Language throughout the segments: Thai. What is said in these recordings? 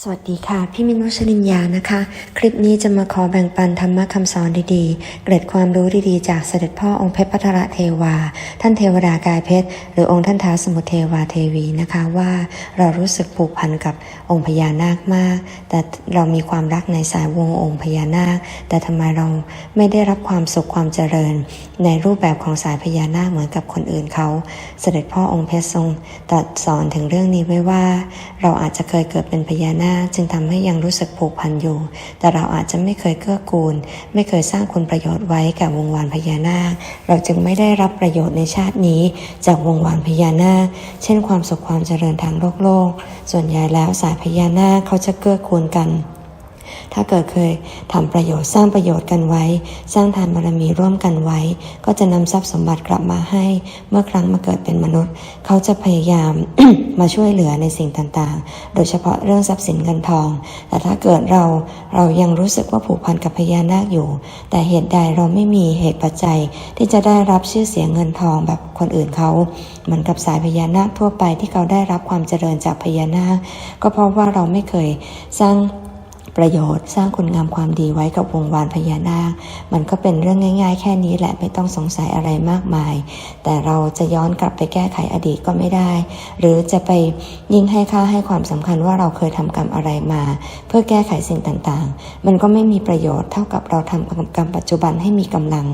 สวัสดีค่ะ พี่มินท์วชรินยานะคะ คลิปนี้จะมาขอแบ่งปันธรรมะคำสอนดีๆ เกร็ดความรู้ดีๆ จากเสด็จพ่อองค์เพชรพัทรเทวา ท่านเทวดากายเพชร หรือองค์ท่านท้าวสมุทรเทวาเทวีนะคะว่าเรารู้สึกผูกพันกับองค์พญานาคมาก แต่เรามีความรักในสายวงองค์พญานาค แต่ทำไมเราไม่ได้รับความสุขความเจริญ ในรูปแบบของสายพญานาคเหมือนกับคนอื่นเขา เสด็จพ่อองค์เพชรทรงตรัสสอนถึงเรื่องนี้ไว้ว่า เราอาจจะเคยเกิดเป็นพญานาคจึงทำให้ยังรู้สึกผูกพันอยู่ แต่เราอาจจะไม่เคยเกื้อกูล ไม่เคยสร้างคุณประโยชน์ไว้กับวงวานพญานาค เราจึงไม่ได้รับประโยชน์ในชาตินี้ จากวงวานพญานาค เช่นความสุขความเจริญทางโลกโลก ส่วนใหญ่แล้วสายพญานาคเขาจะเกื้อกูลกัน ถ้าเกิดเคยทำประโยชน์สร้างประโยชน์กันไว้ สร้างทานบารมีร่วมกันไว้ ก็จะนำทรัพย์สมบัติกลับมาให้ เมื่อครั้งมาเกิดเป็นมนุษย์ เขาจะพยายามมาช่วยเหลือในสิ่งต่างๆ โดยเฉพาะเรื่องทรัพย์สินเงินทอง แต่ถ้าเกิดเราเรายังรู้สึกว่าผูกพันกับพญานาคอยู่ แต่เหตุใดเราไม่มีเหตุปัจจัย ที่จะได้รับชื่อเสียงเงินทองแบบคนอื่นเขาเหมือนกับสายพญานาคทั่วไปที่เขาได้รับความเจริญจากพญานาคก็เพราะว่าเราไม่เคยสร้าง ประโยชน์ สร้างคุณงามความดีไว้กับวงวานพญานาค มันก็เป็นเรื่องง่าย ๆ แค่นี้แหละไม่ต้องสงสัยอะไรมากมาย แต่เราจะย้อนกลับไปแก้ไขอดีตก็ไม่ได้ หรือจะไปยิ่งให้ค่าให้ความสำคัญว่าเราเคยทำกรรมอะไรมา เพื่อแก้ไขสิ่งต่างๆ มันก็ไม่มีประโยชน์เท่ากับเราทำกรรมปัจจุบันให้มีกำลัง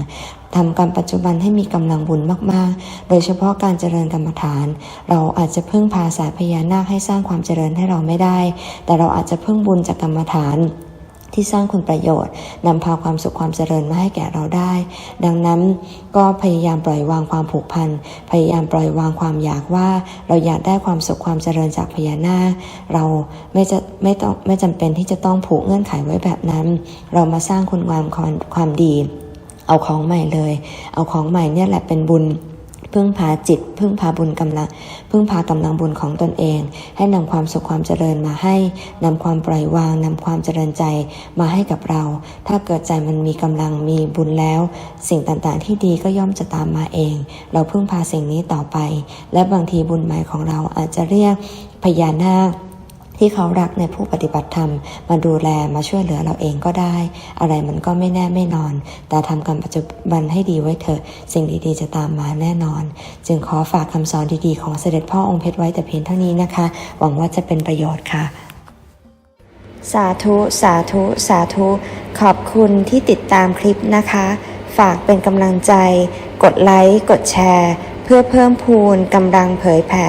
ทำกรรมปัจจุบันให้มีกำลังบุญมากๆ โดยเฉพาะการเจริญกรรมฐาน เราอาจจะพึ่งพาสายพญานาคให้สร้างความเจริญให้เราไม่ได้ แต่เราอาจจะพึ่งบุญจากกรรมฐานที่สร้างคุณประโยชน์นำพาความสุขความเจริญมาให้แก่เราได้ ดังนั้นก็พยายามปล่อยวางความผูกพัน พยายามปล่อยวางความอยากว่า เราอยากได้ความสุขความเจริญจากพญานาคเราไม่จะไม่ต้องไม่จำเป็นที่จะต้องผูกเงื่อนไขไว้แบบนั้น เรามาสร้างคุณงามความความดี เอาของใหม่เลย เอาของใหม่เนี่ยแหละเป็นบุญพึ่งพาจิต พึ่งพาบุญกำลัง พึ่งพากำลังบุญของตนเอง ให้นำความสุขความเจริญมาให้นำความปล่อยวางนำความเจริญใจมาให้กับเรา ถ้าเกิดใจมันมีกำลังมีบุญแล้ว สิ่งต่างๆที่ดีก็ย่อมจะตามมาเอง เราพึ่งพาสิ่งนี้ต่อไป และบางทีบุญใหม่ของเราอาจจะเรียกพญานาค ที่เขารักในผู้ปฏิบัติธรรม มาดูแลมาช่วยเหลือเราเองก็ได้ อะไรมันก็ไม่แน่ไม่นอน แต่ทำกรรมปัจจุบันให้ดีไว้เถอะ สิ่งดีๆจะตามมาแน่นอน จึงขอฝากคำสอนดีๆของเสด็จพ่อองค์เพชรไว้แต่เพียงเท่านี้นะคะ หวังว่าจะเป็นประโยชน์ค่ะ สาธุ สาธุ สาธุ ขอบคุณที่ติดตามคลิปนะคะ ฝากเป็นกำลังใจ กดไลค์ กดแชร์ เพื่อเพิ่มพูนกำลังเผยแผ่